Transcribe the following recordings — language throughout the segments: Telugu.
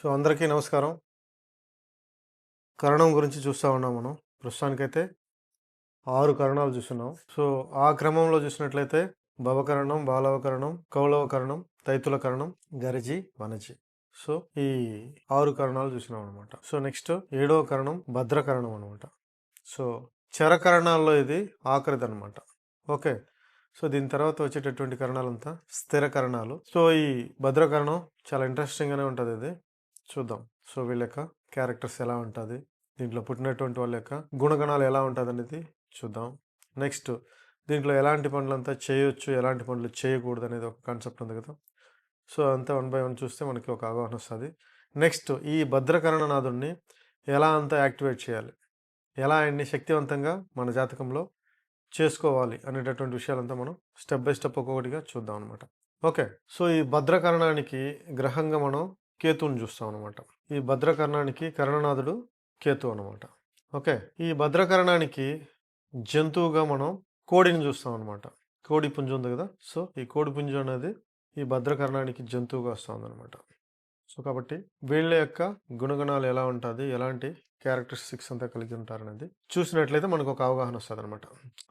సో అందరికీ నమస్కారం. కరణం గురించి చూస్తూ ఉన్నాం మనం. ప్రస్తుతానికైతే ఆరు కరణాలు చూస్తున్నాం. సో ఆ క్రమంలో చూసినట్లయితే భవకరణం బాలవకరణం కౌలవకరణం తైతుల కరణం గరిజి వనజి. సో ఈ ఆరు కరణాలు చూసినాం అనమాట సో నెక్స్ట్ ఏడవ కరణం భద్రకరణం అనమాట సో చరకరణాల్లో ఇది ఆఖరిది అనమాట ఓకే. సో దీని తర్వాత వచ్చేటటువంటి కరణాలంతా స్థిర కరణాలు సో ఈ భద్రకరణం చాలా ఇంట్రెస్టింగ్గానే ఉంటుంది ఇది. చూద్దాం. సో వీళ్ళ యొక్క క్యారెక్టర్స్ ఎలా ఉంటుంది? దీంట్లో పుట్టినటువంటి వాళ్ళ యొక్క గుణగణాలు ఎలా ఉంటుంది అనేది చూద్దాం. నెక్స్ట్ దీంట్లో ఎలాంటి పనులంతా చేయొచ్చు ఎలాంటి పనులు చేయకూడదు అనేది ఒక కాన్సెప్ట్ ఉంది కదా! సో అంతా వన్ బై వన్ చూస్తే మనకి ఒక అవగాహన వస్తుంది. నెక్స్ట్ ఈ భద్రకరణనాథుడిని ఎలా అంతా యాక్టివేట్ చేయాలి? ఎలా ఆయన్ని శక్తివంతంగా మన జాతకంలో చేసుకోవాలి అనేటటువంటి విషయాలంతా మనం స్టెప్ బై స్టెప్ ఒక్కొక్కటిగా చూద్దాం అనమాట ఓకే. సో ఈ భద్రకరణానికి గ్రహంగా మనం కేతువుని చూస్తాం అనమాట ఈ భద్రకరణానికి కరణనాథుడు కేతు అనమాట ఓకే? ఈ భద్రకరణానికి జంతువుగా మనం కోడిని చూస్తాం అనమాట కోడి పుంజు ఉంది కదా? సో ఈ కోడి పుంజు అనేది ఈ భద్రకరణానికి జంతువుగా వస్తుంది అనమాట సో కాబట్టి వీళ్ళ యొక్క గుణగణాలు ఎలా ఉంటుంది? ఎలాంటి క్యారెక్టరిస్టిక్స్ అంతా కలిగి ఉంటారనేది చూసినట్లయితే మనకు ఒక అవగాహన వస్తుంది అనమాట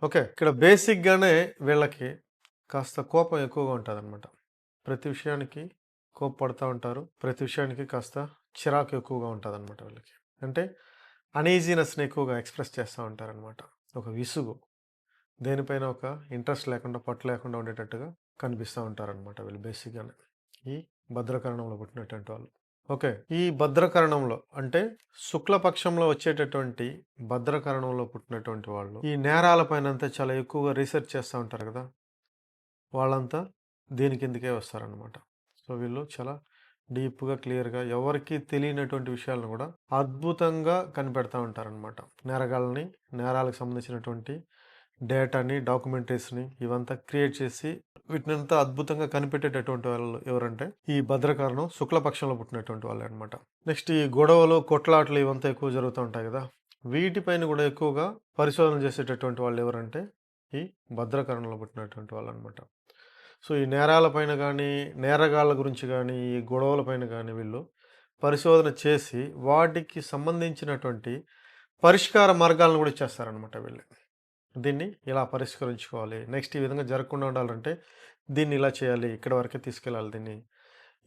ఓకే? ఇక్కడ బేసిక్గానే వీళ్ళకి కాస్త కోపం ఎక్కువగా ఉంటుంది అనమాట ప్రతి విషయానికి కోప్పడుతూ ఉంటారు. ప్రతి విషయానికి కాస్త చిరాకు ఎక్కువగా ఉంటుంది అనమాట వీళ్ళకి. అంటే అనీజీనెస్ని ఎక్కువగా ఎక్స్ప్రెస్ చేస్తూ ఉంటారనమాట ఒక విసుగు. దేనిపైన ఒక ఇంట్రెస్ట్ లేకుండా పట్టు లేకుండా ఉండేటట్టుగా కనిపిస్తూ ఉంటారనమాట వీళ్ళు బేసిక్గానే ఈ భద్రకరణంలో పుట్టినటువంటి వాళ్ళు. ఓకే. ఈ భద్రకరణంలో అంటే శుక్లపక్షంలో వచ్చేటటువంటి భద్రకరణంలో పుట్టినటువంటి వాళ్ళు ఈ నేరాలపైన అంతా చాలా ఎక్కువగా రీసెర్చ్ చేస్తూ ఉంటారు కదా. వాళ్ళంతా దీని కిందకే వస్తారనమాట సో వీళ్ళు చాలా డీప్గా క్లియర్గా ఎవరికి తెలియనటువంటి విషయాలను కూడా అద్భుతంగా కనిపెడతా ఉంటారనమాట నేరగాళ్ళని నేరాలకు సంబంధించినటువంటి డేటాని డాక్యుమెంటరీస్ని ఇవంతా క్రియేట్ చేసి వీటినంతా అద్భుతంగా కనిపెట్టేటటువంటి వాళ్ళు ఎవరంటే ఈ భద్రకారణం శుక్లపక్షంలో పుట్టినటువంటి వాళ్ళు అనమాట నెక్స్ట్ ఈ గొడవలు కొట్లాటలు ఇవంతా ఎక్కువ జరుగుతూ ఉంటాయి కదా! వీటిపైన కూడా ఎక్కువగా పరిశోధన చేసేటటువంటి వాళ్ళు ఎవరంటే ఈ భద్రకరణలో పుట్టినటువంటి వాళ్ళు అనమాట సో ఈ నేరాలపైన కానీ నేరగాళ్ళ గురించి కానీ ఈ గొడవలపైన కానీ వీళ్ళు పరిశోధన చేసి వాటికి సంబంధించినటువంటి పరిష్కార మార్గాలను కూడా ఇచ్చేస్తారనమాట వీళ్ళు. దీన్ని ఇలా పరిష్కరించుకోవాలి. నెక్స్ట్ ఈ విధంగా జరగకుండా ఉండాలంటే దీన్ని ఇలా చేయాలి ఇక్కడ వరకే తీసుకెళ్ళాలి దీన్ని.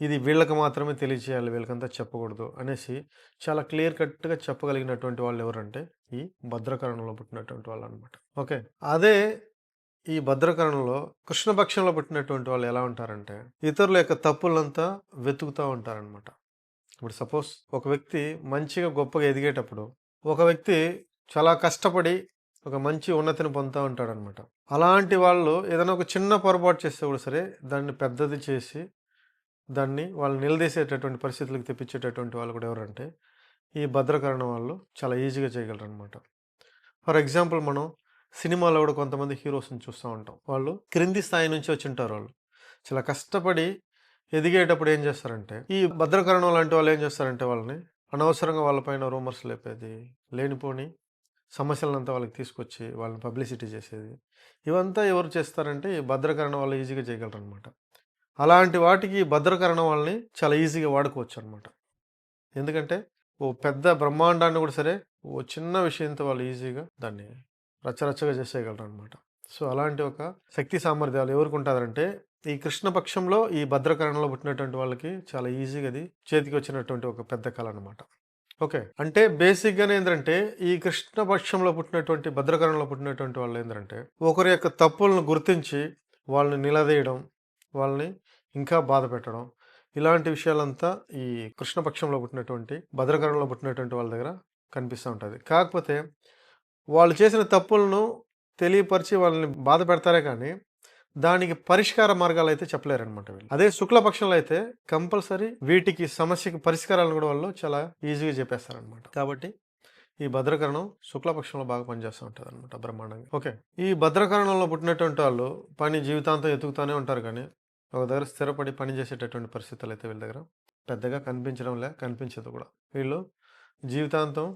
ఇది వీళ్ళకి మాత్రమే తెలియచేయాలి వీళ్ళకంతా చెప్పకూడదు అనేసి చాలా క్లియర్ కట్గా చెప్పగలిగినటువంటి వాళ్ళు ఎవరంటే ఈ భద్రకరణలో పుట్టినటువంటి వాళ్ళు అనమాట ఓకే. అదే ఈ భద్రకరణలో కృష్ణపక్షంలో పుట్టినటువంటి వాళ్ళు ఎలా ఉంటారంటే ఇతరుల యొక్క తప్పులంతా వెతుకుతూ ఉంటారనమాట ఇప్పుడు సపోజ్ ఒక వ్యక్తి మంచిగా గొప్పగా ఎదిగేటప్పుడు ఒక వ్యక్తి చాలా కష్టపడి ఒక మంచి ఉన్నతిని పొందుతూ ఉంటాడనమాట అలాంటి వాళ్ళు ఏదైనా ఒక చిన్న పొరపాటు చేస్తే కూడా సరే దాన్ని పెద్దది చేసి దాన్ని వాళ్ళు నిలదీసేటటువంటి పరిస్థితులకు తెప్పించేటటువంటి వాళ్ళు కూడా ఎవరంటే ఈ భద్రకరణ వాళ్ళు చాలా ఈజీగా చేయగలరు అనమాట ఫర్ ఎగ్జాంపుల్ మనం సినిమాలో కూడా కొంతమంది హీరోస్ని చూస్తూ ఉంటాం. వాళ్ళు క్రింది స్థాయి నుంచి వచ్చి ఉంటారు వాళ్ళు. చాలా కష్టపడి ఎదిగేటప్పుడు ఏం చేస్తారంటే ఈ భద్రకరణం లాంటి వాళ్ళు ఏం చేస్తారంటే వాళ్ళని అనవసరంగా వాళ్ళపైన రూమర్స్ లేపేది లేనిపోని సమస్యలంతా వాళ్ళకి తీసుకొచ్చి వాళ్ళని పబ్లిసిటీ చేసేది. ఇవంతా ఎవరు చేస్తారంటే ఈ భద్రకరణ వాళ్ళు ఈజీగా చేయగలరు అనమాట అలాంటి వాటికి భద్రకరణ వాళ్ళని చాలా ఈజీగా వాడుకోవచ్చు అనమాట ఎందుకంటే ఓ పెద్ద బ్రహ్మాండాన్ని కూడా సరే ఓ చిన్న విషయంతో వాళ్ళు ఈజీగా దాన్ని రచ్చరచ్చగా చేసేయగలరు అనమాట సో అలాంటి ఒక శక్తి సామర్థ్యాలు ఎవరికి ఉంటుందంటే ఈ కృష్ణపక్షంలో ఈ భద్రకరణలో పుట్టినటువంటి వాళ్ళకి చాలా ఈజీగా అది చేతికి వచ్చినటువంటి ఒక పెద్ద కళ అనమాట ఓకే. అంటే బేసిక్గానే ఏంటంటే ఈ కృష్ణపక్షంలో పుట్టినటువంటి భద్రకరణలో పుట్టినటువంటి వాళ్ళు ఏంటంటే ఒకరి యొక్క తప్పులను గుర్తించి వాళ్ళని నిలదీయడం వాళ్ళని ఇంకా బాధ పెట్టడం ఇలాంటి విషయాలంతా ఈ కృష్ణపక్షంలో పుట్టినటువంటి భద్రకరణలో పుట్టినటువంటి వాళ్ళ దగ్గర కనిపిస్తూ ఉంటుంది. కాకపోతే వాళ్ళు చేసిన తప్పులను తెలియపరిచి వాళ్ళని బాధ పెడతారే కానీ దానికి పరిష్కార మార్గాలు అయితే చెప్పలేరనమాట వీళ్ళు. అదే శుక్లపక్షంలో అయితే కంపల్సరీ వీటికి సమస్యకి పరిష్కారాలను కూడా వాళ్ళు చాలా ఈజీగా చెప్పేస్తారనమాట కాబట్టి ఈ భద్రకరణం శుక్లపక్షంలో బాగా పనిచేస్తూ ఉంటుంది అనమాట బ్రహ్మాండంగా. ఓకే. ఈ భద్రకరణంలో పుట్టినటువంటి వాళ్ళు పని జీవితాంతం ఎతుకుతూనే ఉంటారు కానీ ఒక దగ్గర స్థిరపడి పని చేసేటటువంటి పరిస్థితులు అయితే వీళ్ళ దగ్గర పెద్దగా కనిపించడం లే కనిపించదు కూడా. వీళ్ళు జీవితాంతం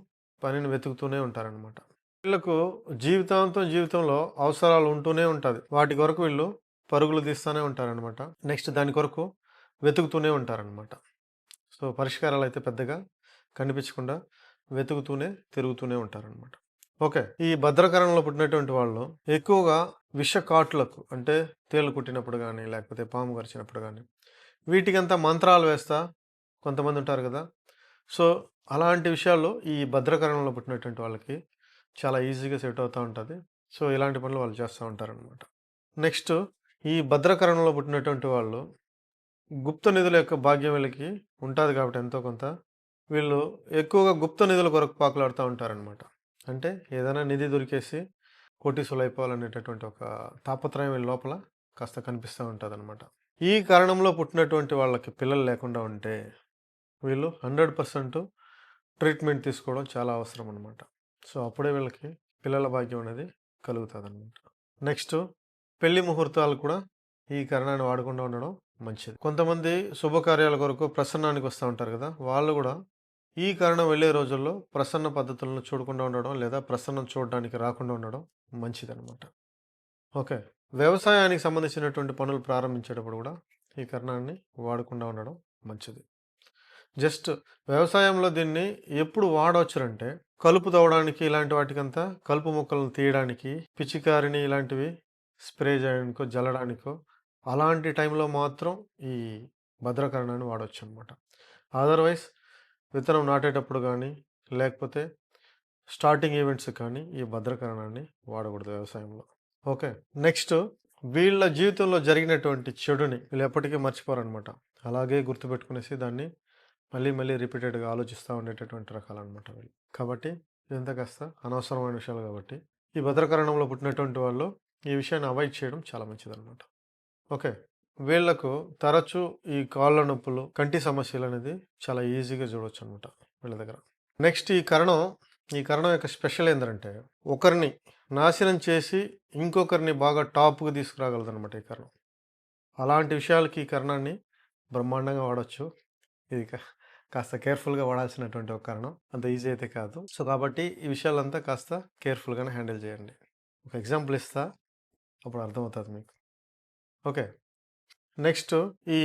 పనిని వెతుకుతూనే ఉంటారనమాట వీళ్ళకు జీవితాంతం జీవితంలో అవసరాలు ఉంటూనే ఉంటుంది. వాటి కొరకు వీళ్ళు పరుగులు తీస్తూనే ఉంటారనమాట నెక్స్ట్ దాని కొరకు వెతుకుతూనే ఉంటారనమాట సో పరిష్కారాలు అయితే పెద్దగా కనిపించకుండా వెతుకుతూనే తిరుగుతూనే ఉంటారనమాట ఓకే. ఈ భద్రకరణలో పుట్టినటువంటి వాళ్ళు ఎక్కువగా విష కాట్లకు అంటే తేలు కుట్టినప్పుడు కానీ లేకపోతే పాము కరిచినప్పుడు కానీ వీటికంతా మంత్రాలు వేస్తా కొంతమంది ఉంటారు కదా. సో అలాంటి విషయాల్లో ఈ భద్రకరణలో పుట్టినటువంటి వాళ్ళకి చాలా ఈజీగా సెట్ అవుతూ ఉంటుంది. సో ఇలాంటి పనులు వాళ్ళు చేస్తూ ఉంటారనమాట నెక్స్ట్ ఈ భద్రకరణలో పుట్టినటువంటి వాళ్ళు గుప్త నిధుల యొక్క భాగ్యం వీళ్ళకి ఉంటుంది కాబట్టి ఎంతో కొంత వీళ్ళు ఎక్కువగా గుప్త నిధుల కొరకు పాకులాడుతూ ఉంటారనమాట అంటే ఏదైనా నిధి దొరికేసి కోటీసులు అయిపోవాలనేటటువంటి ఒక తాపత్రయం వీళ్ళ లోపల కాస్త కనిపిస్తూ ఉంటుంది అనమాట ఈ కారణంలో పుట్టినటువంటి వాళ్ళకి పిల్లలు లేకుండా ఉంటే వీళ్ళు హండ్రెడ్ పర్సెంట్ ట్రీట్మెంట్ తీసుకోవడం చాలా అవసరం అనమాట సో అప్పుడే వీళ్ళకి పిల్లల భాగ్యం అనేది కలుగుతుంది అనమాట నెక్స్ట్ పెళ్ళి ముహూర్తాలు కూడా ఈ కరణాన్ని వాడకుండా ఉండడం మంచిది. కొంతమంది శుభకార్యాల కొరకు ప్రసన్నానికి వస్తూ ఉంటారు కదా! వాళ్ళు కూడా ఈ కారణం వెళ్ళే రోజుల్లో ప్రసన్న పద్ధతులను చూడకుండా ఉండడం లేదా ప్రసన్నం చూడడానికి రాకుండా ఉండడం మంచిదనమాట. ఓకే. వ్యవసాయానికి సంబంధించినటువంటి పనులు ప్రారంభించేటప్పుడు కూడా ఈ కరణాన్ని వాడకుండా ఉండడం మంచిది. జస్ట్ వ్యవసాయంలో దీన్ని ఎప్పుడు వాడవచ్చునంటే కలుపు తవ్వడానికి ఇలాంటి వాటికంతా కలుపు మొక్కలను తీయడానికి పిచికారిని ఇలాంటివి స్ప్రే చేయడానికో జల్లడానికో అలాంటి టైంలో మాత్రం ఈ భద్రకరణాన్ని వాడవచ్చు అనమాట అదర్వైజ్ విత్తనం నాటేటప్పుడు కానీ లేకపోతే స్టార్టింగ్ ఈవెంట్స్ కానీ ఈ భద్రకరణాన్ని వాడకూడదు వ్యవసాయంలో. ఓకే నెక్స్ట్ వీళ్ళ జీవితంలో జరిగినటువంటి చెడుని వీళ్ళు ఎప్పటికీ మర్చిపోరనమాట. అలాగే గుర్తుపెట్టుకునేసి దాన్ని మళ్ళీ మళ్ళీ రిపీటెడ్గా ఆలోచిస్తూ ఉండేటటువంటి రకాలు అనమాట వీళ్ళు కాబట్టి ఇదంతా కాస్త అనవసరమైన విషయాలు కాబట్టి ఈ భద్రకరణంలో పుట్టినటువంటి వాళ్ళు ఈ విషయాన్ని అవాయిడ్ చేయడం చాలా మంచిదన్నమాట. ఓకే. వీళ్ళకు తరచూ ఈ కాళ్ళ నొప్పులు కంటి సమస్యలు అనేది చాలా ఈజీగా చూడవచ్చు అనమాట వీళ్ళ దగ్గర. నెక్స్ట్ ఈ కరణం ఈ కరణం యొక్క స్పెషల్ ఏంటంటే ఒకరిని నాశనం చేసి ఇంకొకరిని బాగా టాప్కి తీసుకురాగలదు అనమాట ఈ కరణం. అలాంటి విషయాలకి ఈ కరణాన్ని బ్రహ్మాండంగా వాడచ్చు. ఇది కాస్త కేర్ఫుల్గా వాడాల్సినటువంటి ఒక కారణం. అంత ఈజీ అయితే కాదు. సో కాబట్టి ఈ విషయాలంతా కాస్త కేర్ఫుల్గానే హ్యాండిల్ చేయండి. ఒక ఎగ్జాంపుల్ ఇస్తా అప్పుడు అర్థమవుతుంది మీకు. ఓకే. నెక్స్ట్ ఈ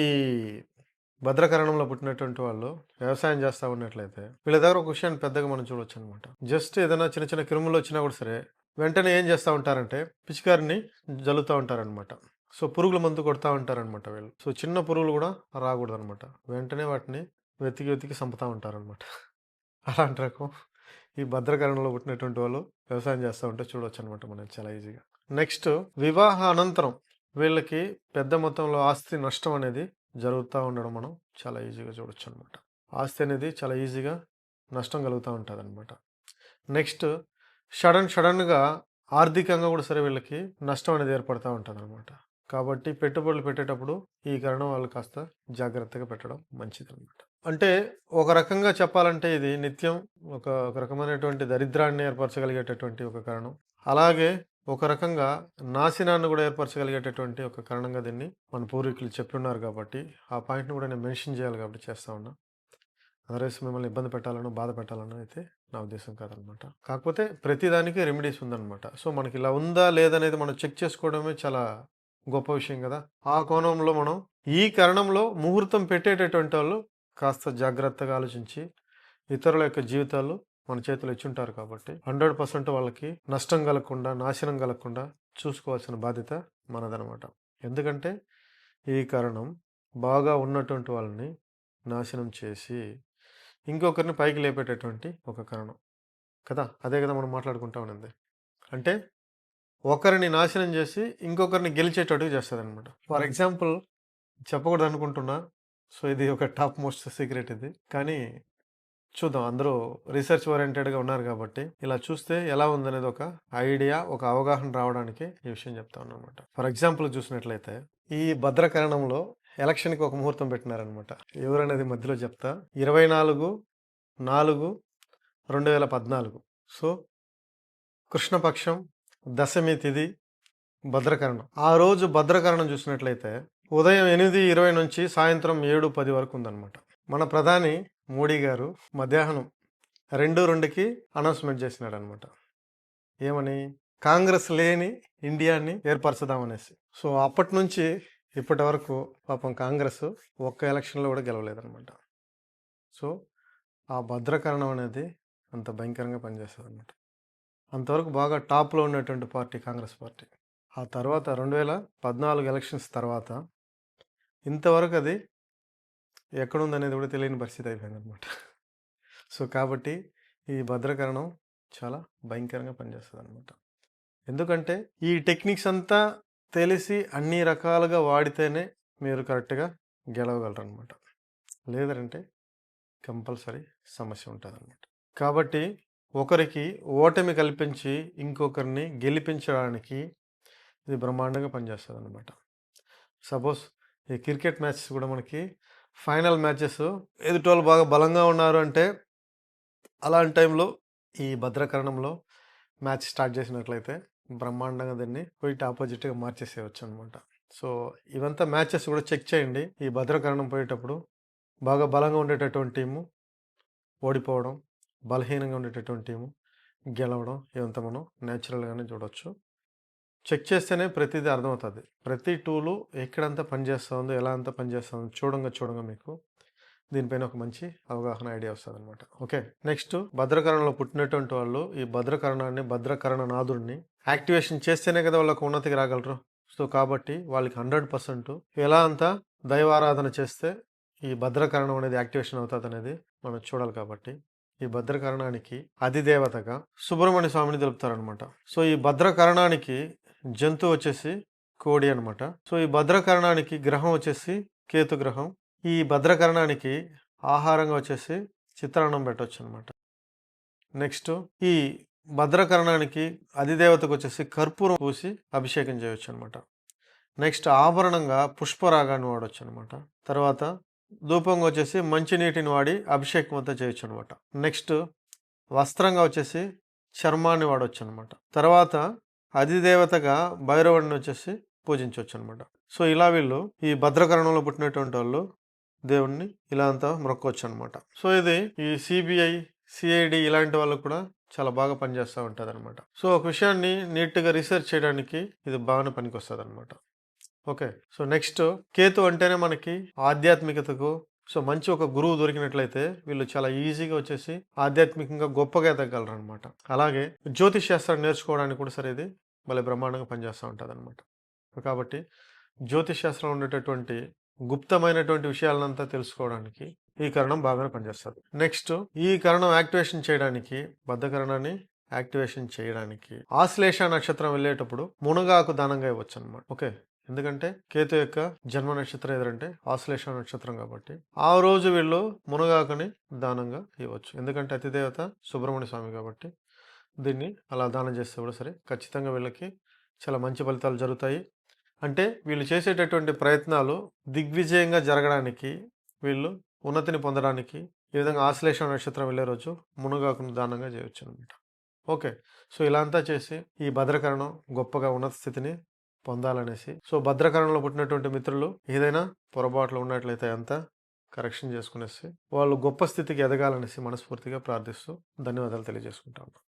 భద్రకరణంలో పుట్టినటువంటి వాళ్ళు వ్యవసాయం చేస్తూ ఉన్నట్లయితే వీళ్ళ దగ్గర ఒక విషయాన్ని పెద్దగా మనం చూడొచ్చు అనమాట జస్ట్ ఏదైనా చిన్న చిన్న క్రిములు వచ్చినా కూడా సరే వెంటనే ఏం చేస్తూ ఉంటారంటే పిచికారిని జల్లుతూ ఉంటారనమాట. సో పురుగుల మందు కొడతా ఉంటారనమాట వీళ్ళు. సో చిన్న పురుగులు కూడా రాకూడదు అనమాట వెంటనే వాటిని వెతికి వెతికి చంపుతూ ఉంటారనమాట అలాంటి రకం ఈ భద్రకరణలో పుట్టినటువంటి వాళ్ళు వ్యవసాయం చేస్తూ ఉంటే చూడొచ్చు అనమాట మనం చాలా ఈజీగా. నెక్స్ట్ వివాహ అనంతరం వీళ్ళకి పెద్ద మొత్తంలో ఆస్తి నష్టం అనేది జరుగుతూ ఉండడం మనం చాలా ఈజీగా చూడొచ్చు అనమాట ఆస్తి అనేది చాలా ఈజీగా నష్టం కలుగుతూ ఉంటుంది అనమాట నెక్స్ట్ సడన్ సడన్గా ఆర్థికంగా కూడా సరే వీళ్ళకి నష్టం అనేది ఏర్పడుతూ ఉంటుంది అనమాట కాబట్టి పెట్టుబడులు పెట్టేటప్పుడు ఈ కారణం వాళ్ళు కాస్త జాగ్రత్తగా పెట్టడం మంచిది అనమాట అంటే ఒక రకంగా చెప్పాలంటే ఇది నిత్యం ఒక ఒక రకమైనటువంటి దరిద్రాన్ని ఏర్పరచగలిగేటటువంటి ఒక కారణం. అలాగే ఒక రకంగా నాశనాన్ని కూడా ఏర్పరచగలిగేటటువంటి ఒక కారణంగా దీన్ని మన పూర్వీకులు చెప్పున్నారు కాబట్టి ఆ పాయింట్ని కూడా నేను మెన్షన్ చేయాలి కాబట్టి చేస్తా ఉన్నా. అదర్వైస్ మిమ్మల్ని ఇబ్బంది పెట్టాలనో బాధ పెట్టాలనో అయితే నా ఉద్దేశం కాదనమాట. కాకపోతే ప్రతిదానికి రెమెడీస్ ఉందన్నమాట సో మనకి ఇలా ఉందా లేదనేది మనం చెక్ చేసుకోవడమే చాలా గొప్ప విషయం కదా. ఆ కోణంలో మనం ఈ కరణంలో ముహూర్తం పెట్టేటటువంటి వాళ్ళు కాస్త జాగ్రత్తగా ఆలోచించి ఇతరుల యొక్క జీవితాలు మన చేతిలో ఇచ్చుంటారు కాబట్టి హండ్రెడ్ పర్సెంట్ వాళ్ళకి నష్టం కలగకుండా నాశనం కలగకుండా చూసుకోవాల్సిన బాధ్యత మనదనమాట. ఎందుకంటే ఈ కారణం బాగా ఉన్నటువంటి వాళ్ళని నాశనం చేసి ఇంకొకరిని పైకి లేపేటటువంటి ఒక కారణం. కదా? అదే కదా మనం మాట్లాడుకుంటా ఉన్నది. అంటే ఒకరిని నాశనం చేసి ఇంకొకరిని గెలిచేటట్టుగా చేస్తుంది అనమాట ఫర్ ఎగ్జాంపుల్ చెప్పకూడదు అనుకుంటున్నా సో ఇది ఒక టాప్ మోస్ట్ సీక్రెట్ ఇది. కానీ చూద్దాం. అందరూ రీసెర్చ్ ఓరియంటెడ్గా ఉన్నారు కాబట్టి ఇలా చూస్తే ఎలా ఉందనేది ఒక ఐడియా ఒక అవగాహన రావడానికి ఈ విషయం చెప్తా అనమాట ఫర్ ఎగ్జాంపుల్ చూసినట్లయితే ఈ భద్రకరణంలో ఎలక్షన్కి ఒక ముహూర్తం పెట్టినారనమాట. ఎవరనేది మధ్యలో చెప్తా. ఇరవై నాలుగు నాలుగు రెండు వేల పద్నాలుగు. సో కృష్ణపక్షం దశమి తిథి భద్రకరణం. ఆ రోజు భద్రకరణం చూసినట్లయితే ఉదయం ఎనిమిది ఇరవై నుంచి సాయంత్రం ఏడు పది వరకు ఉందన్నమాట. మన ప్రధాని మోడీ గారు మధ్యాహ్నం రెండు రెండుకి అనౌన్స్మెంట్ చేసినాడు అనమాట ఏమని? కాంగ్రెస్ లేని ఇండియాని ఏర్పరచుదామనేసి. సో అప్పటి నుంచి ఇప్పటి వరకు పాపం కాంగ్రెస్ ఒక్క ఎలక్షన్లో కూడా గెలవలేదన్నమాట. సో ఆ భద్రకరణం అనేది అంత భయంకరంగా పనిచేస్తుంది అనమాట అంతవరకు బాగా టాప్లో ఉన్నటువంటి పార్టీ కాంగ్రెస్ పార్టీ. ఆ తర్వాత రెండు వేల పద్నాలుగు ఎలక్షన్స్ తర్వాత ఇంతవరకు అది ఎక్కడుందనేది కూడా తెలియని పరిస్థితి అయిపోయింది అనమాట సో కాబట్టి ఈ భద్రకరణం చాలా భయంకరంగా పనిచేస్తుంది అనమాట ఎందుకంటే ఈ టెక్నిక్స్ అంతా తెలిసి అన్ని రకాలుగా వాడితేనే మీరు కరెక్ట్గా గెలవగలరు అనమాట లేదంటే కంపల్సరీ సమస్య ఉంటుంది అనమాట కాబట్టి ఒకరికి ఓటమి కల్పించి ఇంకొకరిని గెలిపించడానికి ఇది బ్రహ్మాండంగా పనిచేస్తుంది అనమాట సపోజ్ ఈ క్రికెట్ మ్యాచెస్ కూడా మనకి ఫైనల్ మ్యాచెస్ ఎదుటోళ్ళు బాగా బలంగా ఉన్నారు అంటే అలాంటి టైంలో ఈ భద్రకరణంలో మ్యాచ్ స్టార్ట్ చేసినట్లయితే బ్రహ్మాండంగా దాన్ని పోయిట్ ఆపోజిట్గా మార్చేసేయచ్చు అనమాట సో ఇవంతా మ్యాచెస్ కూడా చెక్ చేయండి. ఈ భద్రకరణం పోయేటప్పుడు బాగా బలంగా ఉండేటటువంటి టీము ఓడిపోవడం బలహీనంగా ఉండేటటువంటి టీము గెలవడం ఇదంతా మనం న్యాచురల్గానే చూడవచ్చు చెక్ చేస్తేనే ప్రతిదీ అర్థమవుతుంది. ప్రతి టూలు ఎక్కడంతా పనిచేస్తుందో ఎలా అంతా పనిచేస్తుందో చూడంగా చూడంగా మీకు దీనిపైన ఒక మంచి అవగాహన ఐడియా వస్తుంది అనమాట ఓకే నెక్స్ట్ భద్రకరణలో పుట్టినటువంటి వాళ్ళు ఈ భద్రకరణాన్ని భద్రకరణ నాదుడిని యాక్టివేషన్ చేస్తేనే కదా వాళ్ళకు ఉన్నతికి రాగలరు. సో కాబట్టి వాళ్ళకి హండ్రెడ్ పర్సెంట్ ఎలా అంతా దైవారాధన చేస్తే ఈ భద్రకరణం అనేది యాక్టివేషన్ అవుతుంది అనేది మనం చూడాలి కాబట్టి ఈ భద్రకరణానికి అధిదేవతగా సుబ్రహ్మణ్య స్వామిని తెలుపుతారనమాట సో ఈ భద్రకరణానికి జంతువు వచ్చేసి కోడి అనమాట సో ఈ భద్రకరణానికి గ్రహం వచ్చేసి కేతు గ్రహం. ఈ భద్రకరణానికి ఆహారంగా వచ్చేసి చిత్రాన్నం పెట్టవచ్చు అనమాట నెక్స్ట్ ఈ భద్రకరణానికి అధిదేవతకు వచ్చేసి కర్పూరం పూసి అభిషేకం చేయవచ్చు అనమాట నెక్స్ట్ ఆభరణంగా పుష్పరాగాన్ని వాడవచ్చు అనమాట తర్వాత ధూపంగా వచ్చేసి మంచినీటిని వాడి అభిషేకం అంతా చేయొచ్చు అనమాట నెక్స్ట్ వస్త్రంగా వచ్చేసి చర్మాన్ని వాడవచ్చు అనమాట తర్వాత అధిదేవతగా భైరవుడిని వచ్చేసి పూజించవచ్చు అనమాట సో ఇలా వీళ్ళు ఈ భద్రకరణంలో పుట్టినటువంటి వాళ్ళు దేవుణ్ణి ఇలా అంతా మొక్కొచ్చు అనమాట సో ఇది ఈ సిబిఐ సిఐడి ఇలాంటి వాళ్ళకు కూడా చాలా బాగా పనిచేస్తూ ఉంటుంది అనమాట సో ఒక విషయాన్ని నీట్గా రీసెర్చ్ చేయడానికి ఇది బాగానే పనికి వస్తుంది అనమాట ఓకే. సో నెక్స్ట్ కేతు అంటేనే మనకి ఆధ్యాత్మికతకు సో మంచి ఒక గురువు దొరికినట్లయితే వీళ్ళు చాలా ఈజీగా వచ్చేసి ఆధ్యాత్మికంగా గొప్పగా ఎదగలరు అనమాట అలాగే జ్యోతిష్ శాస్త్రాన్ని నేర్చుకోవడానికి కూడా సరే ఇది భలే బ్రహ్మాండంగా పనిచేస్తూ ఉంటుంది అనమాట కాబట్టి జ్యోతిష్ శాస్త్రంలో ఉండేటటువంటి గుప్తమైనటువంటి విషయాలనంతా తెలుసుకోవడానికి ఈ కరణం బాగానే పనిచేస్తుంది. నెక్స్ట్ ఈ కరణం యాక్టివేషన్ చేయడానికి బద్ధకరణాన్ని యాక్టివేషన్ చేయడానికి ఆశ్లేష నక్షత్రం వెళ్ళేటప్పుడు మునగాకు దానంగా ఇవ్వచ్చు అనమాట ఓకే? ఎందుకంటే కేతు యొక్క జన్మ నక్షత్రం ఎదురంటే ఆశ్లేష నక్షత్రం కాబట్టి ఆ రోజు వీళ్ళు మునగాకుని దానంగా ఇవ్వచ్చు. ఎందుకంటే అతిదేవత సుబ్రహ్మణ్య స్వామి కాబట్టి దీన్ని అలా దానం చేస్తే కూడా సరే ఖచ్చితంగా వీళ్ళకి చాలా మంచి ఫలితాలు జరుగుతాయి. అంటే వీళ్ళు చేసేటటువంటి ప్రయత్నాలు దిగ్విజయంగా జరగడానికి వీళ్ళు ఉన్నతిని పొందడానికి ఈ విధంగా ఆశ్లేష నక్షత్రం వెళ్ళే రోజు మునగాకును దానంగా చేయవచ్చు అనమాట ఓకే. సో ఇలా అంతా చేసి ఈ భద్రకరణం గొప్పగా ఉన్నత స్థితిని పొందాలనేసి. సో భద్రకరణలో పుట్టినటువంటి మిత్రులు ఏదైనా పొరపాట్లు ఉన్నట్లయితే అంతా కరెక్షన్ చేసుకునేసి వాళ్ళు గొప్ప స్థితికి ఎదగాలనేసి మనస్ఫూర్తిగా ప్రార్థిస్తూ ధన్యవాదాలు తెలియజేసుకుంటాను.